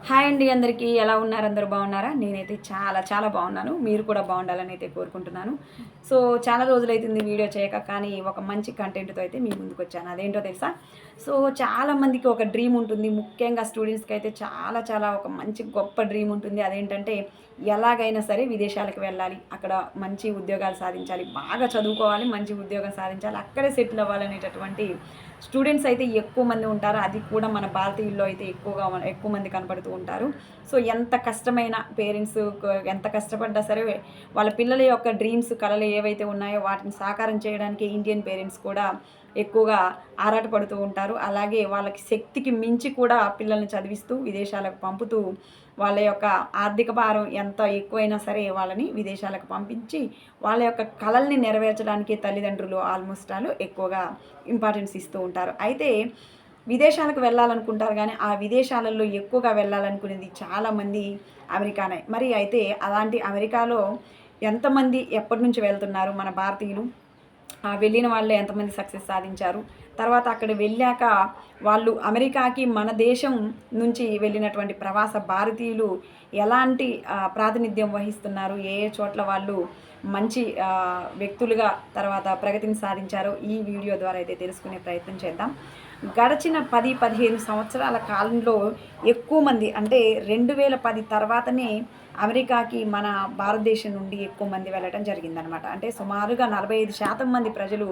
Hi అండి అందరికీ. ఎలా ఉన్నారు? అందరూ బాగున్నారా? నేనైతే చాలా చాలా బాగున్నాను. మీరు కూడా బాగుండాలని అయితే కోరుకుంటున్నాను. సో చాలా రోజులైతుంది వీడియో చేయక కానీ ఒక మంచి కంటెంట్తో అయితే మీ ముందుకు వచ్చాను అదేంటో తెలుసా? సో చాలామందికి ఒక డ్రీమ్ ఉంటుంది. ముఖ్యంగా స్టూడెంట్స్కి అయితే చాలా చాలా ఒక మంచి గొప్ప డ్రీమ్ ఉంటుంది. అదేంటంటే ఎలాగైనా సరే విదేశాలకు వెళ్ళాలి. అక్కడ మంచి ఉద్యోగాలు సాధించాలి. బాగా చదువుకోవాలి మంచి ఉద్యోగం సాధించాలి. అక్కడే సెటిల్ అవ్వాలనేటటువంటి స్టూడెంట్స్ అయితే ఎక్కువ మంది ఉంటారు. అది కూడా మన భారతీయుల్లో అయితే ఎక్కువగా ఎక్కువ మంది కనపడుతూ ఉంటారు. సో ఎంత కష్టమైన పేరెంట్స్ ఎంత కష్టపడ్డా సరే వాళ్ళ పిల్లల యొక్క డ్రీమ్స్ కళలు ఏవైతే ఉన్నాయో వాటిని సాకారం చేయడానికి ఇండియన్ పేరెంట్స్ కూడా ఎక్కువగా ఆరాటపడుతూ ఉంటారు. అలాగే వాళ్ళకి శక్తికి మించి కూడా పిల్లల్ని చదివిస్తూ విదేశాలకు పంపుతూ వాళ్ళ యొక్క ఆర్థిక భారం ఎంత ఎక్కువైనా సరే వాళ్ళని విదేశాలకు పంపించి వాళ్ళ యొక్క కళల్ని నెరవేర్చడానికి తల్లిదండ్రులు ఆల్మోస్ట్ ఆల్ ఎక్కువగా ఇంపార్టెన్స్ ఇస్తూ ఉంటారు. అయితే విదేశాలకు వెళ్ళాలనుకుంటారు కానీ ఆ విదేశాలలో ఎక్కువగా వెళ్ళాలనుకునేది చాలామంది అమెరికానే. మరి అయితే అలాంటి అమెరికాలో ఎంతమంది ఎప్పటి నుంచి వెళ్తున్నారు మన భారతీయులు? వెళ్ళిన వాళ్ళే ఎంతమంది సక్సెస్ సాధించారు. తర్వాత అక్కడ వెళ్ళాక వాళ్ళు అమెరికాకి మన దేశం నుంచి వెళ్ళినటువంటి ప్రవాస భారతీయులు ఎలాంటి ప్రాతినిధ్యం వహిస్తున్నారు? ఏ ఏ చోట్ల వాళ్ళు మంచి వ్యక్తులుగా తర్వాత ప్రగతిని సాధించారో ఈ వీడియో ద్వారా అయితే తెలుసుకునే ప్రయత్నం చేద్దాం. గడిచిన పది పదిహేను సంవత్సరాల కాలంలో ఎక్కువ మంది అంటే రెండు వేల పది తర్వాతనే అమెరికాకి మన భారతదేశం నుండి ఎక్కువ మంది వెళ్ళడం జరిగిందనమాట అంటే సుమారుగా నలభై ఐదు శాతం మంది ప్రజలు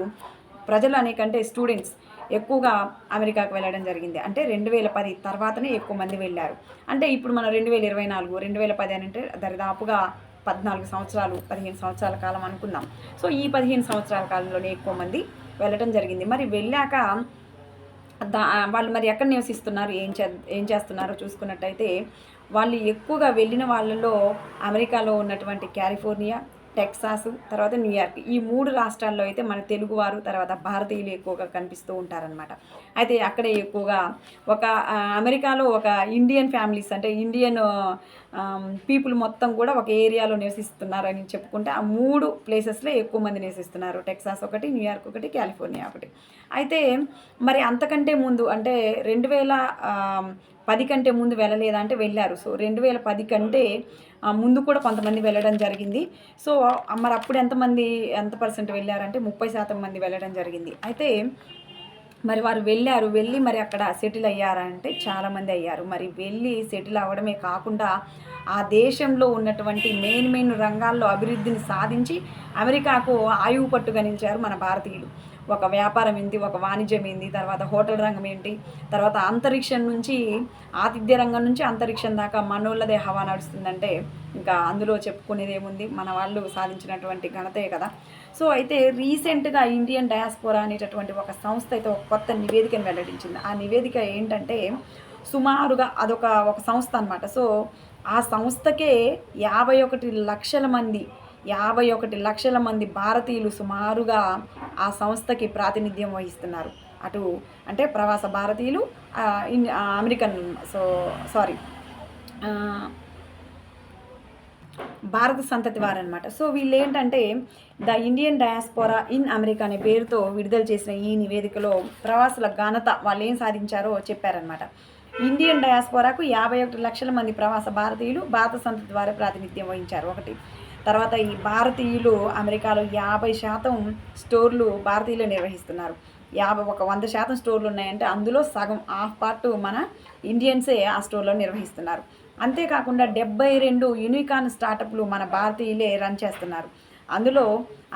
ప్రజలు అనే కంటే స్టూడెంట్స్ ఎక్కువగా అమెరికాకు వెళ్ళడం జరిగింది. అంటే రెండు వేల పది తర్వాతనే ఎక్కువ మంది వెళ్ళారు. అంటే ఇప్పుడు మనం రెండు వేల ఇరవై నాలుగు రెండు వేల పది అని అంటే దరిదాపుగా పద్నాలుగు సంవత్సరాలు పదిహేను సంవత్సరాల కాలం అనుకుందాం. సో ఈ పదిహేను సంవత్సరాల కాలంలోనే ఎక్కువ మంది వెళ్ళడం జరిగింది. మరి వెళ్ళాక దా వాళ్ళు మరి ఎక్కడ నివసిస్తున్నారు ఏం చే ఏం చేస్తున్నారో చూసుకున్నట్టయితే వాళ్ళు ఎక్కువగా వెళ్ళిన వాళ్ళలో అమెరికాలో ఉన్నటువంటి కాలిఫోర్నియా టెక్సాస్ తర్వాత న్యూయార్క్ ఈ మూడు రాష్ట్రాల్లో అయితే మన తెలుగువారు తర్వాత భారతీయులు ఎక్కువగా కనిపిస్తూ ఉంటారనమాట అయితే అక్కడే ఎక్కువగా ఒక అమెరికాలో ఒక ఇండియన్ ఫ్యామిలీస్ అంటే ఇండియన్ పీపుల్ మొత్తం కూడా ఒక ఏరియాలో నివసిస్తున్నారని చెప్పుకుంటే ఆ మూడు ప్లేసెస్లో ఎక్కువ మంది నివసిస్తున్నారు. టెక్సాస్ ఒకటి న్యూయార్క్ ఒకటి కాలిఫోర్నియా ఒకటి. అయితే మరి అంతకంటే ముందు అంటే రెండు వేల పది కంటే ముందు వెళ్ళలేదా అంటే వెళ్ళారు. సో రెండు వేల పది కంటే ముందు కూడా కొంతమంది వెళ్ళడం జరిగింది. సో మరి అప్పుడు ఎంతమంది ఎంత పర్సెంట్ వెళ్ళారంటే ముప్పై శాతం మంది వెళ్ళడం జరిగింది. అయితే మరి వారు వెళ్ళారు. వెళ్ళి మరి అక్కడ సెటిల్ అయ్యారంటే చాలామంది అయ్యారు. మరి వెళ్ళి సెటిల్ అవ్వడమే కాకుండా ఆ దేశంలో ఉన్నటువంటి మెయిన్ మెయిన్ రంగాల్లో అభివృద్ధిని సాధించి అమెరికాకు ఆయువు పట్టుగా నిలిచారు మన భారతీయులు. ఒక వ్యాపారం ఏంటి ఒక వాణిజ్యం ఏంటి తర్వాత హోటల్ రంగం ఏంటి తర్వాత అంతరిక్షం నుంచి ఆతిథ్య రంగం నుంచి అంతరిక్షం దాకా మనోళ్ళదే హవా నడుస్తుందంటే ఇంకా అందులో చెప్పుకునేది ఏముంది మన వాళ్ళు సాధించినటువంటి ఘనతే కదా. సో అయితే రీసెంట్గా ఇండియన్ డయాస్పోరా అనేటటువంటి ఒక సంస్థ అయితే ఒక కొత్త నివేదికను వెల్లడించింది. ఆ నివేదిక ఏంటంటే సుమారుగా అదొక ఒక సంస్థ అనమాట సో ఆ సంస్థకే యాభై ఒకటి లక్షల మంది యాభై ఒకటి లక్షల మంది భారతీయులు సుమారుగా ఆ సంస్థకి ప్రాతినిధ్యం వహిస్తున్నారు. అటు అంటే ప్రవాస భారతీయులు ఇన్- అమెరికన్ సో సారీ భారత సంతతి వారనమాట సో వీళ్ళు ఏంటంటే the Indian diaspora in America అనే పేరుతో విడుదల చేసిన ఈ నివేదికలో ప్రవాసుల ఘనత వాళ్ళు ఏం సాధించారో చెప్పారనమాట ఇండియన్ డయాస్పోరాకు యాభై ఒకటి లక్షల మంది ప్రవాస భారతీయులు భారత సంత ద్వారా ప్రాతినిధ్యం వహించారు. ఒకటి. తర్వాత ఈ భారతీయులు అమెరికాలో యాభై శాతం స్టోర్లు భారతీయులు నిర్వహిస్తున్నారు. యాభై ఒక వంద శాతం స్టోర్లు ఉన్నాయంటే అందులో సగం హాఫ్ పార్ట్ మన ఇండియన్సే ఆ స్టోర్లో నిర్వహిస్తున్నారు. అంతేకాకుండా డెబ్బై రెండు యూనికాన్ స్టార్టప్లు మన భారతీయులే రన్ చేస్తున్నారు. అందులో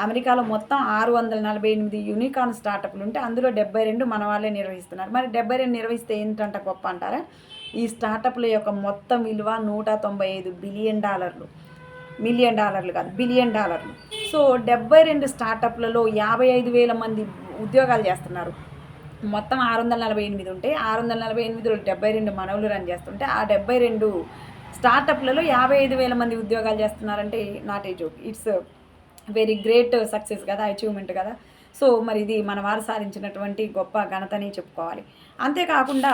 అమెరికాలో మొత్తం ఆరు వందల నలభై ఎనిమిది యూనికాన్ స్టార్టప్లు ఉంటే అందులో డెబ్బై రెండు మన వాళ్ళే నిర్వహిస్తున్నారు. మరి డెబ్బై రెండు నిర్వహిస్తే ఏంటంట గొప్ప అంటారా? ఈ స్టార్టప్ల యొక్క మొత్తం విలువ నూట తొంభై ఐదు బిలియన్ డాలర్లు. మిలియన్ డాలర్లు కాదు బిలియన్ డాలర్లు. సో డెబ్బై రెండు స్టార్టప్లలో యాభై ఐదు వేల మంది ఉద్యోగాలు చేస్తున్నారు. మొత్తం ఆరు వందల నలభై ఎనిమిది ఉంటే ఆరు వందల నలభై ఎనిమిదిలో డెబ్బై రెండు మనవులు రన్ చేస్తుంటే ఆ డెబ్బై రెండు స్టార్టప్లలో యాభై ఐదు వేల మంది ఉద్యోగాలు చేస్తున్నారంటే not a joke. It's very great success కదా అచీవ్మెంట్ కదా. సో మరి ఇది మన వారు సాధించినటువంటి గొప్ప ఘనతని చెప్పుకోవాలి. అంతేకాకుండా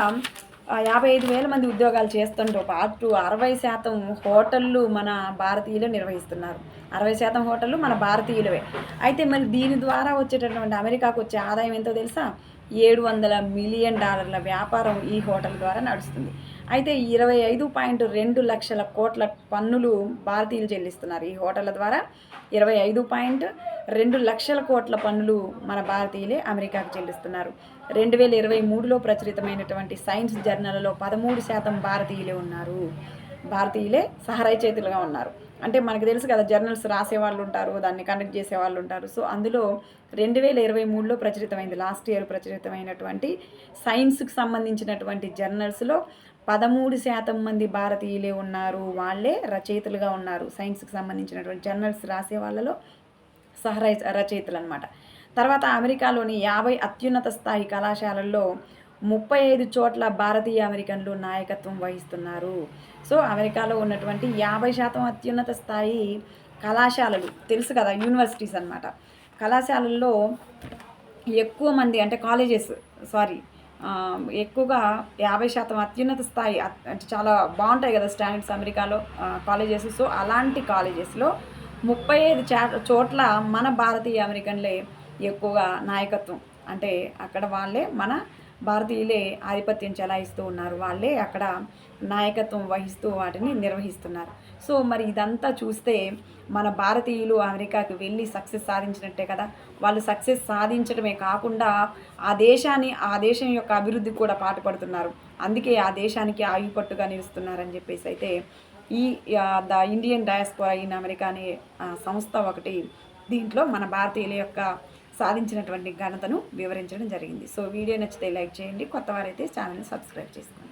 యాభై ఐదు వేల మంది ఉద్యోగాలు చేస్తుంటూ పాటు అరవై శాతం హోటళ్ళు మన భారతీయులు నిర్వహిస్తున్నారు. అరవై శాతం హోటళ్ళు మన భారతీయులవే. అయితే మరి దీని ద్వారా వచ్చేటటువంటి అమెరికాకు వచ్చే ఆదాయం ఎంతో తెలుసా? ఏడు వందల మిలియన్ డాలర్ల వ్యాపారం ఈ హోటల్ ద్వారా నడుస్తుంది. అయితే ఇరవై ఐదు పాయింట్ రెండు లక్షల కోట్ల పన్నులు భారతీయులు చెల్లిస్తున్నారు ఈ హోటళ్ళ ద్వారా. ఇరవై ఐదు పాయింట్ రెండు లక్షల కోట్ల పన్నులు మన భారతీయులే అమెరికాకు చెల్లిస్తున్నారు. రెండు వేల ఇరవై మూడులో ప్రచురితమైనటువంటి సైన్స్ జర్నల్లో పదమూడు శాతం భారతీయులే ఉన్నారు. భారతీయులే సహరచయితులుగా ఉన్నారు. అంటే మనకు తెలుసు కదా జర్నల్స్ రాసే వాళ్ళు ఉంటారు దాన్ని కండక్ట్ చేసే వాళ్ళు ఉంటారు. సో అందులో రెండు వేల ఇరవై మూడులో ప్రచురితమైంది లాస్ట్ ఇయర్ ప్రచురితమైనటువంటి సైన్స్కి సంబంధించినటువంటి జర్నల్స్లో పదమూడు శాతం మంది భారతీయులే ఉన్నారు వాళ్ళే రచయితలుగా ఉన్నారు. సైన్స్కి సంబంధించినటువంటి జర్నల్స్ రాసే వాళ్ళలో సహ రచయితలు అనమాట తర్వాత అమెరికాలోని యాభై అత్యున్నత స్థాయి కళాశాలల్లో ముప్పై ఐదు చోట్ల భారతీయ అమెరికన్లు నాయకత్వం వహిస్తున్నారు. సో అమెరికాలో ఉన్నటువంటి యాభై శాతం అత్యున్నత స్థాయి కళాశాలలు తెలుసు కదా యూనివర్సిటీస్ అనమాట కళాశాలల్లో ఎక్కువ మంది అంటే కాలేజెస్ సారీ ఎక్కువగా యాభై శాతం అత్యున్నత స్థాయి అంటే చాలా బాగుంటాయి కదా స్టాండర్డ్స్ అమెరికాలో కాలేజెస్. సో అలాంటి కాలేజెస్లో ముప్పై ఐదు చోట్ల మన భారతీయ అమెరికన్లే ఎక్కువగా నాయకత్వం. అంటే అక్కడ వాళ్ళే మన భారతీయులే ఆధిపత్యం చెలాయిస్తూ ఉన్నారు. వాళ్ళే అక్కడ నాయకత్వం వహిస్తూ వాటిని నిర్వహిస్తున్నారు. సో మరి ఇదంతా చూస్తే మన భారతీయులు అమెరికాకి వెళ్ళి సక్సెస్ సాధించినట్టే కదా? వాళ్ళు సక్సెస్ సాధించడమే కాకుండా ఆ దేశాన్ని ఆ దేశం యొక్క అభివృద్ధికి కూడా పాటుపడుతున్నారు. అందుకే ఆ దేశానికి ఆయుపట్టుగా నిలుస్తున్నారని చెప్పేసి అయితే ఈ the Indian diaspora in America అనే సంస్థ ఒకటి దీంట్లో మన భారతీయుల యొక్క సాధించినటువంటి ఘనతను వివరించడం జరిగింది. సో వీడియో నచ్చితే లైక్ చేయండి. కొత్త వారైతే ఛానల్ని సబ్స్క్రైబ్ చేసుకోండి.